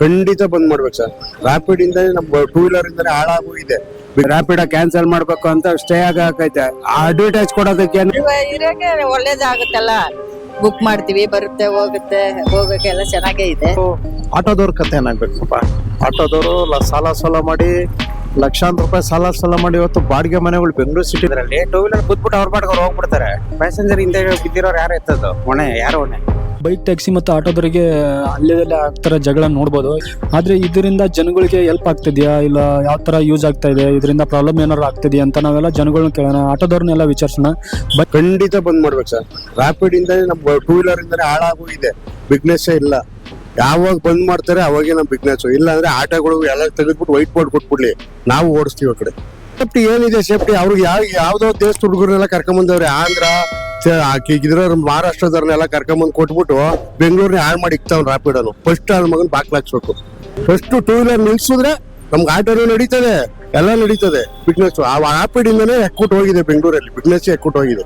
ಖಂಡಿತ ಬಂದ್ ಮಾಡ್ಬೇಕು ಸರ್. ರಾಪಿಡ್ ಇಂದ ನಮ್ಮ ಟೂ ವೀಲರ್ ಇಂದಾನೆ ಹಾಳಾಗೋಗಿದೆ ರ್ಯಾಪಿಡ್ ಕ್ಯಾನ್ಸಲ್ ಮಾಡ್ಬೇಕು ಅಂತ ಸ್ಟೇ ಆಗೈತೆ ಅಡ್ವರ್ಟೈಸ್ ಕೊಡೋದಕ್ಕೆ ಒಳ್ಳೇದಾಗುತ್ತಲ್ಲ? ಬುಕ್ ಮಾಡ್ತೀವಿ ಬರುತ್ತೆ ಹೋಗುತ್ತೆ ಹೋಗಕ್ಕೆಲ್ಲ ಚೆನ್ನಾಗೇ ಇದೆ. ಆಟೋದವ್ರ ಕತೆ ಏನಾಗ್ಬೇಕಪ್ಪ? ಆಟೋದವರು ಸಾಲ ಸಾಲ ಮಾಡಿ ಲಕ್ಷಾಂತರ ರೂಪಾಯಿ ಸಾಲ ಸಾಲ ಮಾಡಿ ಇವತ್ತು ಬಾಡಿಗೆ ಮನೆಗಳು ಬೆಂಗಳೂರು ಸಿಟಿ ಇದರಲ್ಲಿ ಟೂ ವೀಲರ್ ಬಿದ್ಬಿಟ್ಟು ಅವ್ರ ಬಾಡಿಗೆ ಅವ್ರು ಹೋಗ್ಬಿಡ್ತಾರೆ. ಪ್ಯಾಸೆಂಜರ್ ಹಿಂದೆ ಬಿದ್ದಿರೋರು ಯಾರು ಎತ್ತದು? ಹೊಣೆ ಯಾರು ಹೊಣೆ ಬೈಕ್ ಟ್ಯಾಕ್ಸಿ ಮತ್ತು ಆಟೋದವರಿಗೆ ಅಲ್ಲೇದಲ್ಲೇ ಆಗ್ತಾರ ಜಗಳ ನೋಡ್ಬೋದು. ಆದ್ರೆ ಇದರಿಂದ ಜನಗಳಿಗೆ ಹೆಲ್ಪ್ ಆಗ್ತಿದೆಯಾ? ಇಲ್ಲ ಯಾವ ತರ ಯೂಸ್ ಆಗ್ತಾ ಇದೆ? ಇದರಿಂದ ಪ್ರಾಬ್ಲಮ್ ಏನಾದ್ರು ಆಗ್ತಿದೆಯಾ ಅಂತ ನಾವೆಲ್ಲ ಜನಗಳನ್ನ ಕೇಳೋಣ. ಆಟೋದವ್ರನ್ನೆಲ್ಲ ವಿಚಾರಿಸೋಣ. ಬಟ್ ಖಂಡಿತ ಬಂದ್ ಮಾಡ್ಬೇಕು ಸರ್. ರಾಪಿಡ್ ಇಂದ ನಮ್ಮ ಟೂ ವೀಲರ್ ಇಂದಾನೆ ಹಾಳಾಗೋಗಿದೆ ಬಿಗ್ನೆಸ್ ಇಲ್ಲ. ಯಾವಾಗ ಬಂದ್ ಮಾಡ್ತಾರೆ ಅವಾಗೇ ನಮ್ ಬಿಗ್ನೆಸ್ ಇಲ್ಲ ಅಂದ್ರೆ ಆಟೋಗಳು ಎಲ್ಲ ತೆಗೆದ್ಬಿಟ್ಟು ವೈಟ್ ಬೋರ್ಡ್ ಕೊಟ್ಬಿಡ್ಲಿ. ನಾವು ಓಡಿಸ್ತೀವಿ ಆ ಕಡೆ. ಸೇಫ್ಟಿ ಏನಿದೆ ಸೇಫ್ಟಿ ಅವ್ರಿಗೆ ಯಾವ, ಯಾವ್ದೋ ದೇಶದ ಹುಡುಗರನ್ನೆಲ್ಲ ಕರ್ಕೊಂಬಂದವ್ರೆ. ಆಂಧ್ರ ಇದ್ರ ಮಹಾರಾಷ್ಟ್ರದವ್ರನ್ನೆಲ್ಲ ಕರ್ಕೊಂಬಂದ್ ಕೊಟ್ಬಿಟ್ಟು ಬೆಂಗಳೂರಿನ ಹಾಳು ಮಾಡಿ ಇಕ್ತಾವ್ ರಾಪಿಡ್ ಅನ್ನು. ಫಸ್ಟ್ ಅವ್ರ ಮಗನ್ ಬಾಕ್ಲಾಕ್ಸ್ಬೇಕು ಫಸ್ಟ್ ಟೂ ವೀಲರ್ ನಿಲ್ಸಿದ್ರೆ ನಮ್ಗೆ ಆಟೋನು ನಡೀತದೆ, ಎಲ್ಲ ನಡೀತದೆ. ಬಿಗ್ನೆಸ್ ಆ ರಾಪಿಡ್ ಇಂದಾನೆ ಎಕ್ಕುಟ್ ಹೋಗಿದೆ ಬೆಂಗಳೂರಲ್ಲಿ. ಬಿಗ್ನೆಸ್ ಎಕ್ಕುಟ್ ಹೋಗಿದೆ.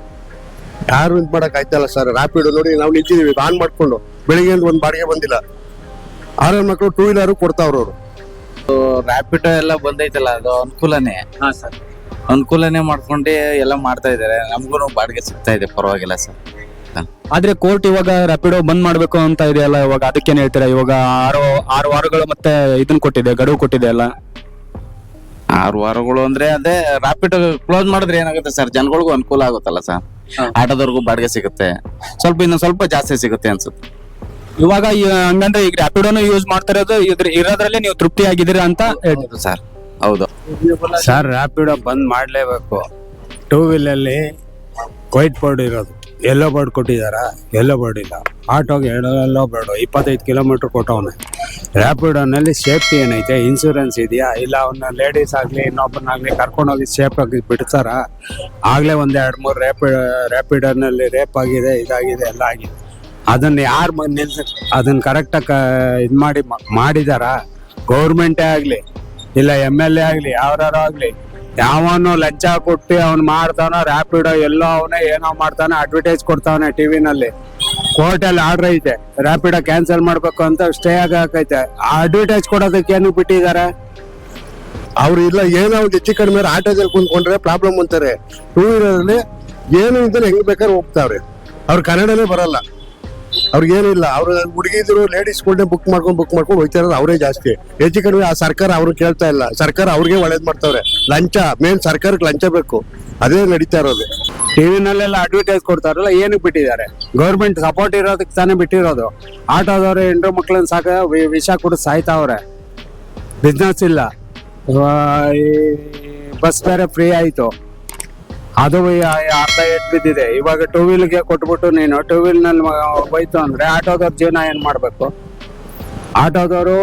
ಯಾರು ಇದು ಮಾಡಕ್ ಆಯ್ತಲ್ಲ ಸರ್ ರಾಪಿಡ್ ನೋಡಿ ನಾವು ನಿಂತಿದೀವಿ ಆನ್ ಮಾಡ್ಕೊಂಡು. ಬೆಳಿಗ್ಗೆ ಒಂದ್ ಬಾಡಿಗೆ ಬಂದಿಲ್ಲ. ಆರ್ ಮಕ್ಕಳು ಟೂ ವೀಲರ್ ಕೊಡ್ತಾವ್ರ ಅವರು. ರ್ಯಾಪಿಡ್ ಎಲ್ಲ ಬಂದೈತಲ್ಲ ಅದು ಅನುಕೂಲನೇ. ಅನುಕೂಲನೇ ಮಾಡ್ಕೊಂಡು ಎಲ್ಲ ಮಾಡ್ತಾ ಇದಾರೆ ನಮಗೂ ಬಾಡಿಗೆ ಸಿಗ್ತಾ ಇದೆ ಪರವಾಗಿಲ್ಲ ಸರ್. ಆದ್ರೆ ಕೋರ್ಟ್ ಇವಾಗ ರ್ಯಾಪಿಡೋ ಬಂದ್ ಮಾಡ್ಬೇಕು ಅಂತ ಇದೆಯಲ್ಲ ಇವಾಗ ಅದಕ್ಕೇನ್ ಹೇಳ್ತೀರಾ? ಇವಾಗ ಆರು ಆರು ವಾರಗಳು ಮತ್ತೆ ಇದನ್ನ ಕೊಟ್ಟಿದೆ ಗಡುವು ಕೊಟ್ಟಿದೆ ಅಲ್ಲ? ಆರು ವಾರಗಳು ಅಂದ್ರೆ ಅದೇ ರ್ಯಾಪಿಡ್ ಕ್ಲೋಸ್ ಮಾಡಿದ್ರೆ ಏನಾಗುತ್ತೆ ಸರ್? ಜನಗಳಿಗೂ ಅನುಕೂಲ ಆಗುತ್ತಲ್ಲ ಸರ್? ಆಟೋದವ್ರಿಗೂ ಬಾಡಿಗೆ ಸಿಗುತ್ತೆ. ಸ್ವಲ್ಪ ಇನ್ನೊಂದು ಸ್ವಲ್ಪ ಜಾಸ್ತಿ ಸಿಗುತ್ತೆ ಅನ್ಸುತ್ತೆ. ಇವಾಗ ಈ- ಹಂಗಂದ್ರೆ ಈಗ ರ್ಯಾಪಿಡೋನು ಯೂಸ್ ಮಾಡ್ತಿರೋದು ಇದ್ರ ಇರೋದ್ರಲ್ಲಿ ನೀವು ತೃಪ್ತಿ ಆಗಿದಿರ ಅಂತ ಹೇಳ್ತೀರಾ ಸರ್. ಹೌದು. ಸರ್ ರ್ಯಾಪಿಡೋ ಬಂದ್ ಮಾಡ್ಲೇಬೇಕು. ಟೂ ವೀಲಲ್ಲಿ ವೈಟ್ ಬೋರ್ಡ್ ಇರೋದು. ಎಲ್ಲೋ ಬೋರ್ಡ್ ಕೊಟ್ಟಿದಾರ? ಎಲ್ಲೋ ಬೋರ್ಡ್ ಇಲ್ಲ. ಆಟೋಗೆ ಎಲ್ಲೋ ಬೋರ್ಡ್ ಇಪ್ಪತ್ತೈದು ಕಿಲೋಮೀಟರ್ ಕೊಟ್ಟವನೆ. ರ್ಯಾಪಿಡೋನಲ್ಲಿ ಸೇಫ್ಟಿ ಏನೈತೆ? ಇನ್ಶೂರೆನ್ಸ್ ಇದೆಯಾ? ಇಲ್ಲ ಅವನ್ನ ಲೇಡೀಸ್ ಆಗಲಿ ಕರ್ಕೊಂಡು ಕರ್ಕೊಂಡೋಗಿ ಸೇಫ್ ಆಗಿ ಬಿಡ್ತಾರ? ಆಗಲೇ ಒಂದು ಎರಡು ಮೂರು ರ್ಯಾಪಿಡ್ ರ್ಯಾಪಿಡೋನಲ್ಲಿ ರೇಪ್ ಆಗಿದೆ ಇದಾಗಿದೆ ಎಲ್ಲ ಆಗಿದೆ. ಅದನ್ನ ಯಾರು ನಿಲ್ಸ ಅದನ್ನ ಕರೆಕ್ಟಾಗಿ ಇದು ಮಾಡಿ ಮಾಡಿದಾರ? ಗೌರ್ಮೆಂಟೇ ಆಗಲಿ, ಇಲ್ಲ ಎಂ ಎಲ್ ಎ ಆಗಲಿ ಯಾವ್ದಾರು ಆಗಲಿ, ಯಾವನು ಲಂಚ ಕೊಟ್ಟು ಅವ್ನು ಮಾಡ್ತಾನೋ ರ್ಯಾಪಿಡೋ ಎಲ್ಲೋ ಅವನೇ ಏನೋ ಮಾಡ್ತಾನೆ ಅಡ್ವರ್ಟೈಸ್ ಕೊಡ್ತಾವನೆ ಟಿವಿನಲ್ಲಿ ಕೋರ್ಟಲ್ಲಿ ಆರ್ಡರ್ ಐತೆ ರ್ಯಾಪಿಡೋ ಕ್ಯಾನ್ಸಲ್ ಮಾಡ್ಬೇಕು ಅಂತ ಸ್ಟೇ ಆಗೈತೆ ಅಡ್ವರ್ಟೈಸ್ ಕೊಡೋದಕ್ಕೆ ಏನು ಬಿಟ್ಟಿದ್ದಾರೆ ಅವ್ರು ಇಲ್ಲ, ಏನೋ ಒಂದು ಹೆಚ್ಚು ಕಡಿಮೆ ಆಟೋದಲ್ಲಿ ಕುಂತ್ಕೊಂಡ್ರೆ ಪ್ರಾಬ್ಲಮ್ ಅಂತಾರೆ. ಟೂ ವೀಲರಲ್ಲಿ ಏನು ಇದ್ದಲ್ಲಿ ಹೆಂಗ್ ಬೇಕಾದ್ರೆ ಹೋಗ್ತಾವ್ರೆ. ಅವ್ರು ಕನ್ನಡನೇ ಬರಲ್ಲ. ಅವ್ರಿಗೇನಿಲ್ಲ, ಅವ್ರು ಹುಡುಗಿದ್ರು ಲೇಡೀಸ್ ಲೇಡೀಸ್ಗಳನ್ನೇ ಬುಕ್ ಮಾಡ್ಕೊಂಡು ಬುಕ್ ಮಾಡ್ಕೊಂಡು ಹೋಗ್ತಾ ಇರೋದು ಅವರೇ ಜಾಸ್ತಿ. ಹೆಚ್ಚು ಕಡಿಮೆ ಆ ಸರ್ಕಾರ ಅವ್ರು ಕೇಳ್ತಾ ಇಲ್ಲ. ಸರ್ಕಾರ ಅವ್ರಿಗೆ ಒಳ್ಳೇದ್ ಮಾಡ್ತಾವ್ರೆ. ಲಂಚ, ಮೇನ್ ಸರ್ಕಾರಕ್ಕೆ ಲಂಚ ಬೇಕು. ಅದೇ ನಡೀತಾ ಇರೋದು. ಟಿವಿನಲ್ಲೆಲ್ಲ ಅಡ್ವರ್ಟೈಸ್ ಕೊಡ್ತಾರಲ್ಲ ಏನಕ್ಕೆ ಬಿಟ್ಟಿದ್ದಾರೆ? ಗೌರ್ಮೆಂಟ್ ಸಪೋರ್ಟ್ ಇರೋದಕ್ಕೆ ತಾನೇ ಬಿಟ್ಟಿರೋದು. ಆಟೋದವ್ರೆ ಹೆಂಡ್ರು ಮಕ್ಳನ್ನ ಸಾಕ ವಿಷ ಕುಡಿದು ಸಾಯ್ತಾವ್ರೆ. ಬಿಸ್ನೆಸ್ ಇಲ್ಲ. ಬಸ್ ಬೇರೆ ಫ್ರೀ ಆಯ್ತು. ಅದು ಅರ್ಧ ಎಟ್ ಬಿದ್ದಿದೆ. ಇವಾಗ ಟೂ ವೀಲ್ಗೆ ಕೊಟ್ಬಿಟ್ಟು ನೀನು ಟೂ ವೀಲ್ನಲ್ಲಿ ಹೋಯ್ತು ಅಂದ್ರೆ ಆಟೋದವ್ರ ಜೀವನ ಏನ್ ಮಾಡ್ಬೇಕು? ಆಟೋದವರು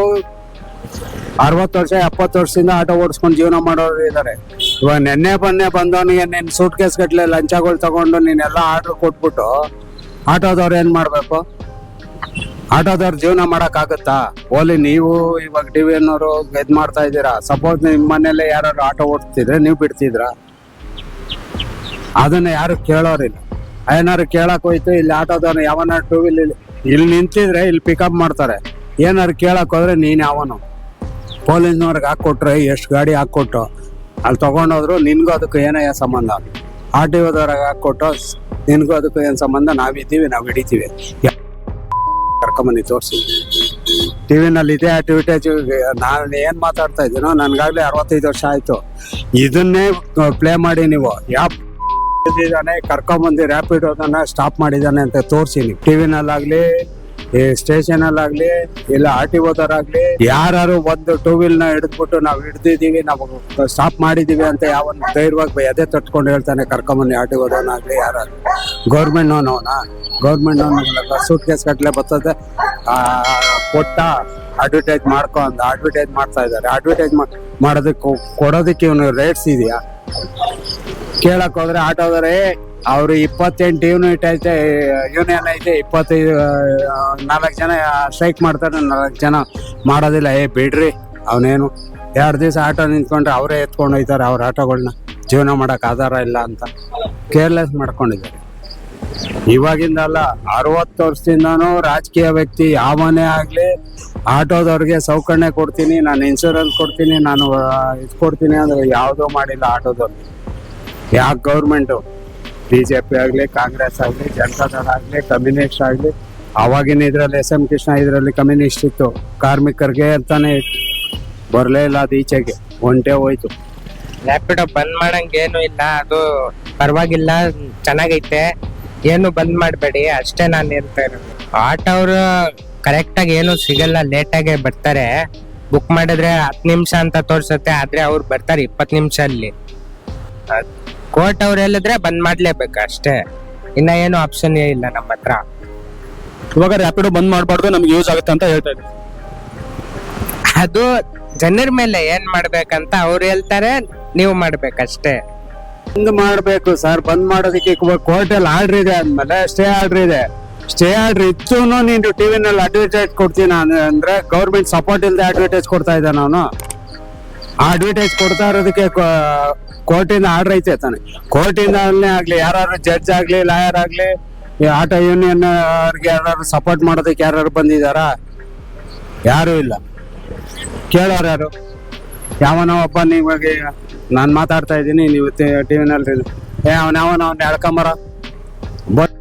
ಅರವತ್ತು ವರ್ಷ, ಎಪ್ಪತ್ತು ವರ್ಷದಿಂದ ಆಟೋ ಓಡಿಸ್ಕೊಂಡು ಜೀವನ ಮಾಡೋರು ಇದ್ದಾರೆ ಇವಾಗ ನೆನ್ನೆ ಬನ್ನೆ ಬಂದವನಿಗೆ ನೀನು ಸೂಟ್ ಕೇಸ್ ಗಟ್ಲೆ ಲಂಚಗಳು ತಗೊಂಡು ನೀನೆಲ್ಲ ಆರ್ಡರ್ ಕೊಟ್ಬಿಟ್ಟು ಆಟೋದವ್ರು ಏನ್ ಮಾಡ್ಬೇಕು? ಆಟೋದವ್ರು ಜೀವನ ಮಾಡಕ್ಕಾಗತ್ತಾ? ಓಲಿ ನೀವು ಇವಾಗ ಟಿ ವಿ ಅನ್ನೋರು ಇದ್ ಮಾಡ್ತಾ ಇದ್ದೀರಾ? ಸಪೋಸ್ ನಿಮ್ಮ ಮನೇಲೆ ಯಾರು ಆಟೋ ಓಡಿಸ್ತಿದ್ರೆ ನೀವು ಬಿಡ್ತಿದ್ರಾ? ಅದನ್ನ ಯಾರು ಕೇಳೋರಿಲ್ಲ ಏನಾರು ಕೇಳಕ್ ಹೋಯ್ತು, ಇಲ್ಲಿ ಆಟೋದವನು ಯಾವನ ಟೂ ವೀಲ್ ಇಲ್ಲಿ ನಿಂತಿದ್ರೆ ಇಲ್ಲಿ ಪಿಕಪ್ ಮಾಡ್ತಾರೆ. ಏನಾರು ಕೇಳಕ್ ಹೋದ್ರೆ ನೀನ್ ಯಾವನು. ಪೊಲೀಸ್ನವ್ರಿಗೆ ಹಾಕೊಟ್ರೆ ಎಷ್ಟು ಗಾಡಿ ಹಾಕೊಟ್ಟು ಅಲ್ಲಿ ತಗೊಂಡೋದ್ರು ನಿನ್ಗೂ ಅದಕ್ಕೆ ಏನೇ ಸಂಬಂಧ. ಆರ್ ಟಿ ಓದವ್ರಿಗೆ ಹಾಕೊಟ್ಟು ನಿನ್ಗೂ ಅದಕ್ಕೂ ಏನು ಸಂಬಂಧ? ನಾವಿದ್ದೀವಿ, ನಾವು ಹಿಡಿತೀವಿ. ಕರ್ಕೊಂಬಂದು ತೋರಿಸಿ. ಟಿವಿನಲ್ಲಿ ಇದೇ ಆಕ್ಟಿವಿಟೀಸ್ ನಾನು ಏನು ಮಾತಾಡ್ತಾ ಇದ್ದೀನೋ, ನನಗಾಗಲೇ ಅರವತ್ತೈದು ವರ್ಷ ಆಯ್ತು. ಇದನ್ನೇ ಪ್ಲೇ ಮಾಡಿ ನೀವು. ಯಾವ ಇದ್ದಾನೆ ಕರ್ಕೊಂಬಂದು ರ್ಯಾಪಿಡ್ ಅದನ್ನ ಸ್ಟಾಪ್ ಮಾಡಿದಾನೆ ಅಂತ ತೋರಿಸಿ ಟಿವಿನಲ್ಲಾಗ್ಲಿ ಈ ಸ್ಟೇಷನ್ ಅಲ್ಲಾಗ್ಲಿ ಇಲ್ಲ ಆರ್ ಟಿ ಓದರಾಗ್ಲಿ ಯಾರು ಒಂದು ಟೂ ವೀಲ್ನ ಹಿಡಿದ್ಬಿಟ್ಟು ನಾವು ಹಿಡ್ದಿದೀವಿ ನಾವು ಸ್ಟಾಪ್ ಮಾಡಿದೀವಿ ಅಂತ ಯಾವ ಧೈರ್ಯವಾಗಿ ಎದೆ ತಟ್ಕೊಂಡು ಹೇಳ್ತಾನೆ ಕರ್ಕೊಂಬನ್ನಿ ಆರ್ ಟಿ ಓದೋನಾಗ್ಲಿ ಯಾರಾಗ್ಲಿ ಗೌರ್ಮೆಂಟ್ ನೋನ್ ಅವನ? ಗೌರ್ಮೆಂಟ್ ನೋನ್ ಸೂಟ್ ಕೇಸ್ ಕಟ್ಲೆ ಬರ್ತದೆ. ಆ, ಕೊಟ್ಟ ಅಡ್ವರ್ಟೈಸ್ ಮಾಡ್ಕೊ ಅಡ್ವರ್ಟೈಸ್ ಮಾಡ್ತಾ ಇದ್ದಾರೆ. ಅಡ್ವರ್ಟೈಸ್ ಮಾಡೋದಕ್ಕೆ ಕೊಡೋದಕ್ಕೆ ಇವನು ರೇಟ್ಸ್ ಇದೆಯಾ? ಕೇಳಕ್ ಹೋದ್ರೆ ಆಟೋದವ್ರೆ ಅವ್ರು ಇಪ್ಪತ್ತೆಂಟು ಯೂನಿಟ್ ಐತೆ ಯೂನಿಯನ್ ಐತೆ, ಇಪ್ಪತ್ತೈದು ನಾಲ್ಕು ಜನ ಸ್ಟ್ರೈಕ್ ಮಾಡ್ತಾರೆ, ನಾಲ್ಕು ಜನ ಮಾಡೋದಿಲ್ಲ. ಏ, ಬಿಡ್ರಿ, ಅವನೇನು, ಎರಡು ದಿವಸ ಆಟೋ ನಿಂತ್ಕೊಂಡ್ರೆ ಅವರೇ ಎತ್ಕೊಂಡು ಹೋಯ್ತಾರೆ, ಅವ್ರ ಆಟೋಗಳನ್ನ ಜೀವನ ಮಾಡಕ್ ಆಧಾರ ಇಲ್ಲ ಅಂತ ಕೇರ್ಲೆಸ್ ಮಾಡ್ಕೊಂಡಿದ್ದಾರೆ. ಇವಾಗಿಂದಲ್ಲ ಅರವತ್ತು ವರ್ಷದಿಂದಾನು ರಾಜಕೀಯ ವ್ಯಕ್ತಿ ಯಾವನೇ ಆಗಲಿ, ಆಟೋದವ್ರಿಗೆ ಸೌಕರ್ಯ ಕೊಡ್ತೀನಿ, ನಾನು ಇನ್ಶೂರೆನ್ಸ್ ಕೊಡ್ತೀನಿ, ನಾನು ಇದು ಕೊಡ್ತೀನಿ ಅಂದ್ರೆ ಯಾವುದೂ ಮಾಡಿಲ್ಲ ಆಟೋದವ್ರಿಗೆ ಯಾಕೆ ಗೌರ್ಮೆಂಟು ಬಿ ಜೆ ಪಿ ಆಗಲಿ ಕಾಂಗ್ರೆಸ್ ಆಗಲಿ ಜನತಾದಳ ಆಗಲಿ ಕಮ್ಯುನಿಸ್ಟ್ ಆಗಲಿ, ಅವಾಗಿನ ಇದರಲ್ಲಿ ಎಸ್ ಎಂ ಕೃಷ್ಣ ಇದರಲ್ಲಿ ಕಮ್ಯುನಿಸ್ಟ್ ಇತ್ತು. ಕಾರ್ಮಿಕರಿಗೆ ಅಂತಾನೆ ಇತ್ತು ಬರಲೇ ಇಲ್ಲ ಅದು ಈಚೆಗೆ. ಒಂಟೆ ಹೋಯ್ತು. ರ್ಯಾಪಿಡೋ ಬಂದ್ ಮಾಡೋಂಗೆ ಏನು ಇಲ್ಲ. ಅದು ಪರವಾಗಿಲ್ಲ, ಚೆನ್ನಾಗೈತೆ. ಏನು ಬಂದ್ ಮಾಡಬೇಡಿ, ಅಷ್ಟೇ ನಾನು ಹೇಳ್ತಾ ಇರೋದು. ಆಟೋ ಅವರು ಕರೆಕ್ಟಾಗಿ ಏನು ಸಿಗಲ್ಲ ಲೇಟ್ ಆಗಿ ಬರ್ತಾರೆ. ಬುಕ್ ಮಾಡಿದ್ರೆ ಹತ್ತು ನಿಮಿಷ ಅಂತ ತೋರಿಸುತ್ತೆ, ಆದ್ರೆ ಅವ್ರು ಬರ್ತಾರೆ ಇಪ್ಪತ್ತು ನಿಮಿಷ ಅಲ್ಲಿ. ಕೋರ್ಟ್ ಅವ್ರು ಹೇಳಿದ್ರೆ ಬಂದ್ ಮಾಡ್ಲೇಬೇಕು ಅಷ್ಟೇ. ಇನ್ನ ಏನು ಆಪ್ಷನ್ ಇಲ್ಲ ನಮ್ಮ ಹತ್ರ. ಇವಾಗ ರ್ಯಾಪಿಡೋ ಬಂದ್ ಮಾಡಬಾರ್ದು ನಮ್ಗೆ ಯೂಸ್ ಆಗುತ್ತೆ ಅಂತ ಹೇಳ್ತಾ ಇದ್ದೀವಿ ಅದು ಜನರ ಮೇಲೆ ಏನ್ ಮಾಡ್ಬೇಕಂತ ಅವ್ರು ಹೇಳ್ತಾರೆ ನೀವು ಮಾಡ್ಬೇಕಷ್ಟೇ. ಬಂದ್ ಮಾಡ್ಬೇಕು ಸರ್ ಬಂದ್ ಮಾಡೋದಕ್ಕೆ ಕೋರ್ಟ್ ಅಲ್ಲಿ ಆರ್ಡರ್ ಇದೆ ಅಂದ್ಮೇಲೆ ಸ್ಟೇ ಆರ್ಡರ್ ಇದೆ. ಸ್ಟೇ ಆರ್ಡರ್ ಇತ್ತು ನೀನು ಟಿವಿನಲ್ಲಿ ಅಡ್ವರ್ಟೈಸ್ ಕೊಡ್ತೀನಿ ಅಂದ್ರೆ ಗೌರ್ಮೆಂಟ್ ಸಪೋರ್ಟ್ ಇಲ್ಲದೆ ಅಡ್ವರ್ಟೈಸ್ ಕೊಡ್ತಾ ಇದ್ದೆ ನಾನು. ಅಡ್ವರ್ಟೈಸ್ ಕೊಡ್ತಾ ಇರೋದಕ್ಕೆ ಕೋರ್ಟಿಂದ ಆರ್ಡರ್ ಐತೆ ತಾನೆ. ಕೋರ್ಟಿಂದ ಆಗ್ಲಿ ಯಾರು ಜಡ್ಜ್ ಆಗ್ಲಿ ಲಾಯರ್ ಆಗ್ಲಿ ಆಟೋ ಯೂನಿಯನ್ ಅವ್ರಿಗೆ ಯಾರು ಸಪೋರ್ಟ್ ಮಾಡೋದಕ್ಕೆ ಯಾರು ಬಂದಿದಾರಾ ಯಾರು ಇಲ್ಲ. ಕೇಳೋರು ಯಾರು? ಯಾವನೋ ಒಬ್ಬ ನಿಮಗೆ, ನಾನು ಮಾತಾಡ್ತಾ ಇದ್ದೀನಿ, ನೀವು ಟಿವಿನಲ್ಲಿ ಏ, ಅವನ ಅವನ ಅವ್ನ ಎಳ್ಕೊಂಬರ ಬಟ್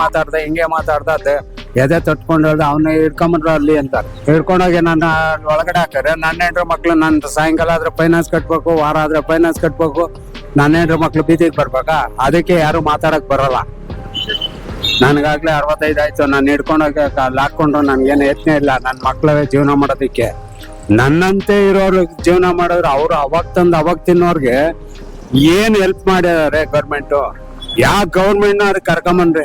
ಮಾತಾಡ್ದೆ, ಹಿಂಗೆ ಮಾತಾಡ್ದೆ ಎದೆ ತಟ್ಕೊಂಡು ಅವನ್ನ ಹಿಡ್ಕೊಂಬಂದ್ರ ಅಲ್ಲಿ ಅಂತ ಹಿಡ್ಕೊಂಡೋಗಿ ನನ್ನ ಒಳಗಡೆ ಹಾಕ್ತಾರೆ ನನ್ನ ಹೆಂಡ್ರ ಮಕ್ಳು, ನನ್ನ ಸಾಯಂಕಾಲ ಆದ್ರೆ ಫೈನಾನ್ಸ್ ಕಟ್ಬೇಕು, ವಾರ ಆದ್ರೆ ಫೈನಾನ್ಸ್ ಕಟ್ಬೇಕು. ನನ್ನ ಹೆಂಡ್ರ ಮಕ್ಳು ಬೀದಿಗೆ ಬರ್ಬೇಕಾ? ಅದಕ್ಕೆ ಯಾರು ಮಾತಾಡಕ್ ಬರಲ್ಲ. ನನಗಾಗ್ಲೇ ಅರವತ್ತೈದು ಆಯ್ತು. ನಾನು ಹಿಡ್ಕೊಂಡೋಗಿ ಹಾಕೊಂಡು ನನ್ಗೇನು ಯತ್ನ ಇಲ್ಲ. ನನ್ನ ಮಕ್ಳವೇ ಜೀವನ ಮಾಡೋದಕ್ಕೆ. ನನ್ನಂತೆ ಇರೋರು ಜೀವನ ಮಾಡಿದ್ರೆ ಅವ್ರು ಅವಾಗ ತಂದು ಅವಾಗ ತಿನ್ನೋರ್ಗೆ ಏನ್ ಹೆಲ್ಪ್ ಮಾಡಿದಾರೆ ಗೌರ್ಮೆಂಟು ಯಾವ ನ ಅವ್ರಿಗೆ ಕರ್ಕೊಂಬನ್ರಿ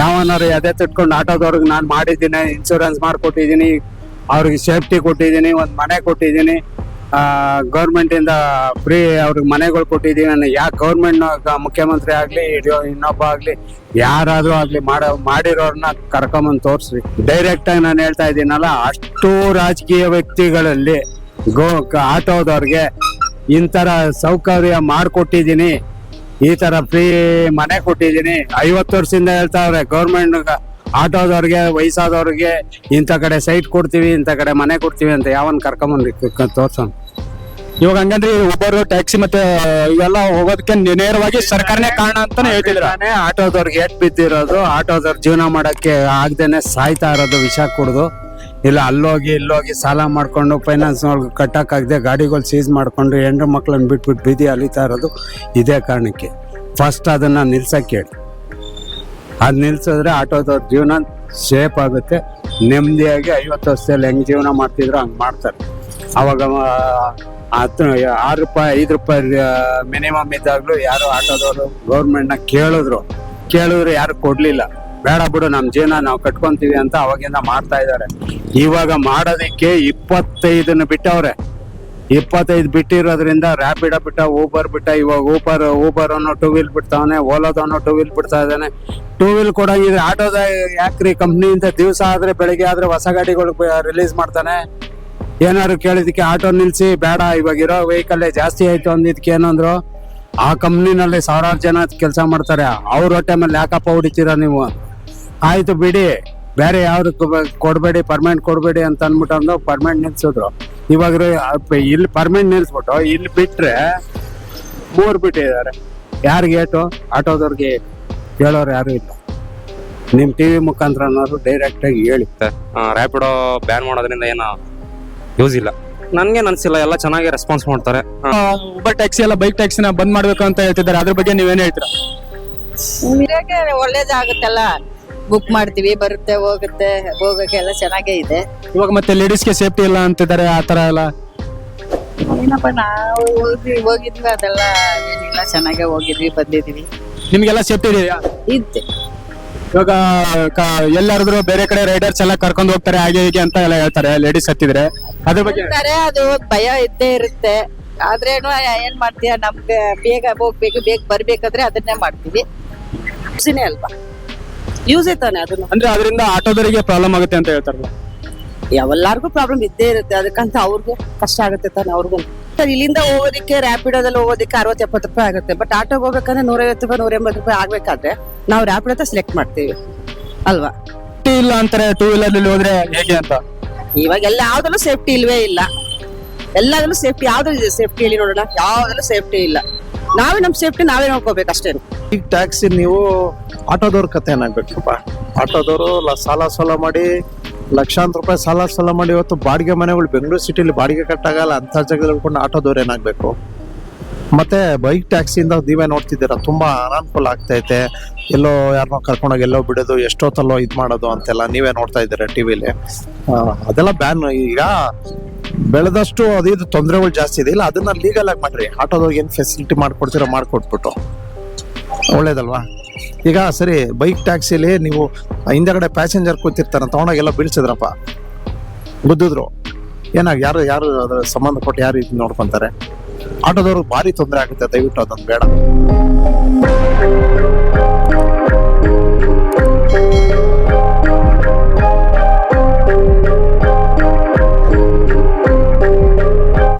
ಯಾವನಾರು ಎದೆ ತಿಟ್ಕೊಂಡು ಆಟೋದವ್ರಿಗೆ ನಾನು ಮಾಡಿದ್ದೀನಿ ಇನ್ಶೂರೆನ್ಸ್ ಮಾಡಿಕೊಟ್ಟಿದ್ದೀನಿ, ಅವ್ರಿಗೆ ಸೇಫ್ಟಿ ಕೊಟ್ಟಿದ್ದೀನಿ, ಒಂದು ಮನೆ ಕೊಟ್ಟಿದ್ದೀನಿ ಗೌರ್ಮೆಂಟಿಂದ ಫ್ರೀ ಅವ್ರಿಗೆ ಮನೆಗಳು ಕೊಟ್ಟಿದ್ದೀನಿ, ನಾನು ಯಾಕೆ ಗೌರ್ಮೆಂಟ್ ಮುಖ್ಯಮಂತ್ರಿ ಆಗಲಿ ಇನ್ನೊಬ್ಬ ಆಗಲಿ, ಯಾರಾದರೂ ಆಗಲಿ ಮಾಡೋ ಮಾಡಿರೋರನ್ನ ಕರ್ಕೊಂಬಂದು ತೋರಿಸ್ರಿ. ಡೈರೆಕ್ಟಾಗಿ ನಾನು ಹೇಳ್ತಾ ಇದ್ದೀನಲ್ಲ, ಅಷ್ಟು ರಾಜಕೀಯ ವ್ಯಕ್ತಿಗಳಲ್ಲಿ ಗೋ, ಆಟೋದವ್ರಿಗೆ ಇಂಥರ ಸೌಕರ್ಯ ಮಾಡ್ಕೊಟ್ಟಿದ್ದೀನಿ. ಈ ತರ ಫ್ರೀ ಮನೆ ಕೊಟ್ಟಿದ್ದೀನಿ. ಐವತ್ತು ವರ್ಷದಿಂದ ಹೇಳ್ತಾವ್ರೆ ಗೌರ್ಮೆಂಟ್ ಆಟೋದವ್ರಿಗೆ ವಯಸ್ಸಾದವ್ರಿಗೆ ಇಂಥ ಕಡೆ ಸೈಟ್ ಕೊಡ್ತೀವಿ ಇಂಥ ಕಡೆ ಮನೆ ಕೊಡ್ತೀವಿ ಅಂತ ಯಾವನ್ ಕರ್ಕೊಂಬಂದ್ರಿ ತೋರ್ಸೋಣ ಇವಾಗ ಹಂಗಂದ್ರೆ ಉಬರ್ ಟ್ಯಾಕ್ಸಿ ಮತ್ತೆ ಇವೆಲ್ಲ ಹೋಗೋದಕ್ಕೆ ನೇರವಾಗಿ ಸರ್ಕಾರನೇ ಕಾರಣ ಅಂತಾನೆ ಹೇಳ್ತಿದ್ರ ಆಟೋದವ್ರಿಗೆ ಏಟ್ ಬಿದ್ದಿರೋದು ಆಟೋದವ್ರ ಜೀವನ ಮಾಡಕ್ಕೆ ಆಗ್ದೇನೆ ಸಾಯ್ತಾ ಇರೋದು ವಿಷ ಕುಡ್ದು. ಇಲ್ಲ, ಅಲ್ಲೋಗಿ, ಇಲ್ಲೋಗಿ ಸಾಲ ಮಾಡ್ಕೊಂಡು ಫೈನಾನ್ಸ್ ಕಟ್ಟಕ್ಕಾಗದೆ ಗಾಡಿಗಳು ಸೀಸ್ ಮಾಡಿಕೊಂಡು ಹೆಣ್ಣು ಮಕ್ಕಳನ್ನ ಬಿಟ್ಬಿಟ್ಟು ಬೀದಿ ಅಲಿತಾ ಇರೋದು ಇದೇ ಕಾರಣಕ್ಕೆ. ಫಸ್ಟ್ ಅದನ್ನು ನಿಲ್ಸಕ್ಕೆ ಹೇಳಿ. ಅದು ನಿಲ್ಸಿದ್ರೆ ಆಟೋದವ್ರ ಜೀವನ ಸೇಫ್ ಆಗುತ್ತೆ. ನೆಮ್ಮದಿಯಾಗಿ ಐವತ್ತು ವರ್ಷದಲ್ಲಿ ಹೆಂಗೆ ಜೀವನ ಮಾಡ್ತಿದ್ರು ಹಂಗೆ ಮಾಡ್ತಾರೆ. ಅವಾಗ ಹತ್ತು, ಆರು ರೂಪಾಯಿ, ಐದು ರೂಪಾಯಿ ಮಿನಿಮಮ್ ಇದ್ದಾಗಲೂ ಯಾರು ಆಟೋದವರು ಗೌರ್ಮೆಂಟ್ನ ಕೇಳಿದ್ರು. ಕೇಳಿದ್ರು ಯಾರು ಕೊಡ್ಲಿಲ್ಲ. ಬೇಡ ಬಿಡು ನಮ್ಮ ಜೀವನ ನಾವು ಕಟ್ಕೊಂತೀವಿ ಅಂತ ಅವಾಗಿಂದ ಮಾಡ್ತಾ ಇದ್ದಾರೆ. ಇವಾಗ ಮಾಡೋದಕ್ಕೆ ಇಪ್ಪತ್ತೈದನ್ನು ಬಿಟ್ಟವ್ರೆ. ಇಪ್ಪತ್ತೈದು ಬಿಟ್ಟಿರೋದ್ರಿಂದ ರ್ಯಾಪಿಡ ಬಿಟ್ಟ ಊಬರ್ ಬಿಟ್ಟ, ಇವಾಗ ಊಬರ್ ಊಬರ್ ಅನ್ನೋ ಟೂ ವೀಲ್ ಬಿಡ್ತಾವನೆ ಓಲಾದವನು ಟೂ ವೀಲ್ ಬಿಡ್ತಾ ಇದ್ದಾನೆ. ಟೂ ವೀಲ್ ಕೊಡಂಗಿದ್ರೆ ಆಟೋದ ಯಾಕ್ರಿ ಕಂಪ್ನಿಯಿಂದ ದಿವಸ ಆದ್ರೆ ಬೆಳಿಗ್ಗೆ ಆದ್ರೆ ಹೊಸ ಗಾಡಿಗಳು ರಿಲೀಸ್ ಮಾಡ್ತಾನೆ. ಏನಾದ್ರು ಕೇಳಿದಕ್ಕೆ ಆಟೋ ನಿಲ್ಸಿ, ಬೇಡ, ಇವಾಗ ಇರೋ ವೆಹಿಕಲ್ ಜಾಸ್ತಿ ಆಯ್ತು ಅಂದಿದ್ಕೆ ಏನಂದ್ರು, ಆ ಕಂಪ್ನಿನಲ್ಲಿ ಸಾವಿರಾರು ಜನ ಕೆಲಸ ಮಾಡ್ತಾರೆ. ಅವ್ರ ಹೊಟ್ಟೆ ಮೇಲೆ ಯಾಕಪ್ಪ ಹೊಡಿತೀರಾ ನೀವು? ಆಯ್ತು ಬಿಡಿ ಬೇರೆ ಯಾವ್ದು ಕೊಡ್ಬೇಡಿ ಪರ್ಮನೆಂಟ್ ಕೊಡ್ಬೇಡಿ ಅಂತ ಅಂದ್ಬಿಟ್ಟು ಅಂದ್ರೆ ಪರ್ಮನೆಂಟ್ ನಿಲ್ಸಿದ್ರು. ಇವಾಗ ಇಲ್ಲಿ ಪರ್ಮನೆಂಟ್ ನಿಲ್ಸ್ಬಿಟ್ಟು ಇಲ್ಲಿ ಬಿಟ್ರೆ ಮೂರ್ ಬಿಟ್ಟಿದ್ದಾರೆ. ಯಾರಿಗೆ ಏಟು ಆಟೋದವ್ರಿಗೆ ಏಟು ಹೇಳೋರು ಯಾರು ಇಲ್ಲ. ನಿಮ್ ಟಿವಿ ಮುಖಾಂತರ ಡೈರೆಕ್ಟ್ ಆಗಿ ಹೇಳಿ. ರ್ಯಾಪಿಡೋ ಬ್ಯಾನ್ ಮಾಡೋದ್ರಿಂದ ಏನು ಯೂಸ್ ಇಲ್ಲ. ನನಗೆ ಅನ್ಸಿಲ್ಲ ಎಲ್ಲ ಚೆನ್ನಾಗಿ ರೆಸ್ಪಾನ್ಸ್ ಮಾಡ್ತಾರೆ. ಉಬರ್ ಟ್ಯಾಕ್ಸಿ ಎಲ್ಲ ಬೈಕ್ ಟ್ಯಾಕ್ಸಿನ ಬಂದ್ ಮಾಡ್ಬೇಕು ಅಂತ ಹೇಳ್ತಿದ್ದಾರೆ. ಅದ್ರ ಬಗ್ಗೆ ನೀವೇನ್ ಹೇಳ್ತೀರಾ? ಒಳ್ಳೇದಾಗುತ್ತಲ್ಲ? ಬುಕ್ ಮಾಡ್ತೀವಿ ಬರುತ್ತೆ ಹೋಗುತ್ತೆ ಹೋಗಕ್ಕೆಲ್ಲ ಚೆನ್ನಾಗೇ ಇದೆ. ಇವಾಗ ಮತ್ತೆ ಲೇಡೀಸ್ಗೆ ಸೇಫ್ಟಿ ಇಲ್ಲ ಅಂತಿದ್ದಾರೆ ಆ ತರ ಎಲ್ಲ? ಏನಪ್ಪ ನಾವು ಹೋಗಿ ಹೋಗಿದ್ವಿ ಅದೆಲ್ಲ ಏನಿಲ್ಲ ಚೆನ್ನಾಗೇ ಹೋಗಿದ್ವಿ ಬಂದಿದ್ವಿ ನಿಮ್ಗೆಲ್ಲ ಸೇಫ್ಟಿ ಇದೆಯಾ? ಇದೆ. ಇವಾಗ ಕ- ಬೇರೆ ಕಡೆ ರೈಡರ್ಸ್ ಎಲ್ಲ ಕರ್ಕೊಂಡು ಹೋಗ್ತಾರೆ ಹಾಗೆ ಹೀಗೆ ಅಂತ ಎಲ್ಲ ಹೇಳ್ತಾರೆ ಲೇಡೀಸ್ ಹತ್ತಿದ್ರೆ. ಅದ್ರ ಬಗ್ಗೆ ಅಂತಾರೆ ಅದು ಭಯ ಇದ್ದೇ ಇರುತ್ತೆ. ಆದ್ರೇನು ಏನ್ ಮಾಡ್ತೀಯ ನಮ್ಗೆ ಬೇಗ ಹೋಗ್ಬೇಕು ಬೇಗ ಬರ್ಬೇಕಾದ್ರೆ ಅದನ್ನೇ ಮಾಡ್ತೀವಿ. ಖುಷಿನೇ ಅಲ್ವಾ? ಯೂಸ್ ತಾನೆ ಅದನ್ನ. ಅಂದ್ರೆ ಅದರಿಂದ ಆಟೋದವರಿಗೆ ಪ್ರಾಬ್ಲಮ್ ಆಗುತ್ತೆ ಅಂತ ಹೇಳ್ತಾರಲ್ಲ ಎಲ್ಲಾರ್ಗೂ ಪ್ರಾಬ್ಲಮ್ ಇದ್ದೇ ಇರುತ್ತೆ ಅದಕ್ಕಂತ ಅವ್ರಿಗೂ ಕಷ್ಟ ಆಗುತ್ತೆ ತಾನೆ ಅವ್ರಿಗೂ. ಸರ್ ಇಲ್ಲಿಂದ ಹೋಗೋದಕ್ಕೆ ರ್ಯಾಪಿಡೋದಲ್ಲಿ ಹೋಗೋದಕ್ಕೆ ಅರವತ್ತು ಎಪ್ಪತ್ತು ರೂಪಾಯಿ ಆಗುತ್ತೆ ಬಟ್ ಆಟೋಗೆ ಹೋಗ್ಬೇಕಂದ್ರೆ ನೂರೈವತ್ತು ರೂಪಾಯಿ ನೂರ ಎಂಬತ್ತು ರೂಪಾಯಿ ಆಗ್ಬೇಕಾದ್ರೆ ನಾವು ರ್ಯಾಪಿಡೋ ಸೆಲೆಕ್ಟ್ ಮಾಡ್ತೀವಿ. ಅಲ್ವಾ? ಸೇಫ್ಟಿ ಇಲ್ಲ ಅಂತಾರೆ ಟೂ ವೀಲರ್ ಅಲ್ಲಿ ಹೋದ್ರೆ ಹೇಗೆ ಅಂತ? ಇವಾಗ ಎಲ್ಲ ಯಾವ್ದಲ್ಲೂ ಸೇಫ್ಟಿ ಇಲ್ವೇ ಇಲ್ಲ. ಎಲ್ಲದಲ್ಲೂ ಸೇಫ್ಟಿ ಯಾವ್ದು ಸೇಫ್ಟಿ ಇಲ್ಲಿ ನೋಡೋಣ. ಯಾವ್ದಲ್ಲೂ ಸೇಫ್ಟಿ ಇಲ್ಲ. ನಾವೇ ನಮ್ಮ ಸೇಫ್ಟಿ ನಾವೇ ನೋಡ್ಕೋಬೇಕು ಅಷ್ಟೇ. ಈಗ ಟ್ಯಾಕ್ಸಿ ನೀವು ಆಟೋದವ್ರ ಕತೆ ಏನಾಗ್ಬೇಕಪ್ಪ ಆಟೋದವರು ಸಾಲ ಸಾಲ ಮಾಡಿ, ಲಕ್ಷಾಂತರ ರೂಪಾಯಿ ಸಾಲ ಸಾಲ ಮಾಡಿ ಇವತ್ತು ಬಾಡಿಗೆ ಮನೆಗಳು ಬೆಂಗಳೂರು ಸಿಟಿಲಿ ಬಾಡಿಗೆ ಕಟ್ಟಾಗಲ್ಲ, ಅಂತ ಜಾಗದಲ್ಲಿ ಉಳ್ಕೊಂಡು ಆಟೋದವ್ರು ಏನಾಗಬೇಕು? ಮತ್ತೆ ಬೈಕ್ ಟ್ಯಾಕ್ಸಿಯಿಂದ ನೀವೇ ನೋಡ್ತಿದ್ದೀರಾ, ತುಂಬಾ ಅನಾನುಕೂಲ ಆಗ್ತೈತೆ. ಎಲ್ಲೋ ಯಾರನ್ನೋ ಕರ್ಕೊಂಡೋಗಿ ಎಲ್ಲೋ ಬಿಡೋದು, ಎಷ್ಟೊತ್ತಲ್ಲೋ ಇದು ಮಾಡೋದು ಅಂತೆಲ್ಲ ನೀವೇ ನೋಡ್ತಾ ಇದ್ದೀರಾ ಟಿವಿಲಿ ಅದೆಲ್ಲ ಬ್ಯಾನ್ ಈಗ ಬೆಳೆದಷ್ಟು ಅದಿದು ತೊಂದರೆಗಳು ಜಾಸ್ತಿ ಇದೆ. ಇಲ್ಲ, ಅದನ್ನ ಲೀಗಲ್ ಆಗಿ ಮಾಡ್ರಿ. ಆಟೋದವ್ರಿಗೆ ಏನು ಫೆಸಿಲಿಟಿ ಮಾಡ್ಕೊಡ್ತೀರೋ ಮಾಡ್ಕೊಟ್ಬಿಟ್ಟು. ಒಳ್ಳೇದಲ್ವಾ? ಈಗ ಸರಿ ಬೈಕ್ ಟ್ಯಾಕ್ಸಿಲಿ ನೀವು ಹಿಂದೆಗಡೆ ಪ್ಯಾಸೆಂಜರ್ ಕೂತಿರ್ತಾರ ತಗೊಂಡೋಗೆಲ್ಲ ಬೀಳ್ಸಿದ್ರಪ್ಪ. ಗುದ್ದಿದ್ರು. ಏನಾಗ, ಯಾರು ಯಾರು ಅದ್ರ ಕೊಟ್ಟು ಯಾರು ಇದು ನೋಡ್ಕೊಂತಾರೆ? ಆಟೋದವ್ರಿಗೆ ಭಾರಿ ತೊಂದರೆ ಆಗುತ್ತೆ, ದಯವಿಟ್ಟು ಅದೊಂದು ಬೇಡ.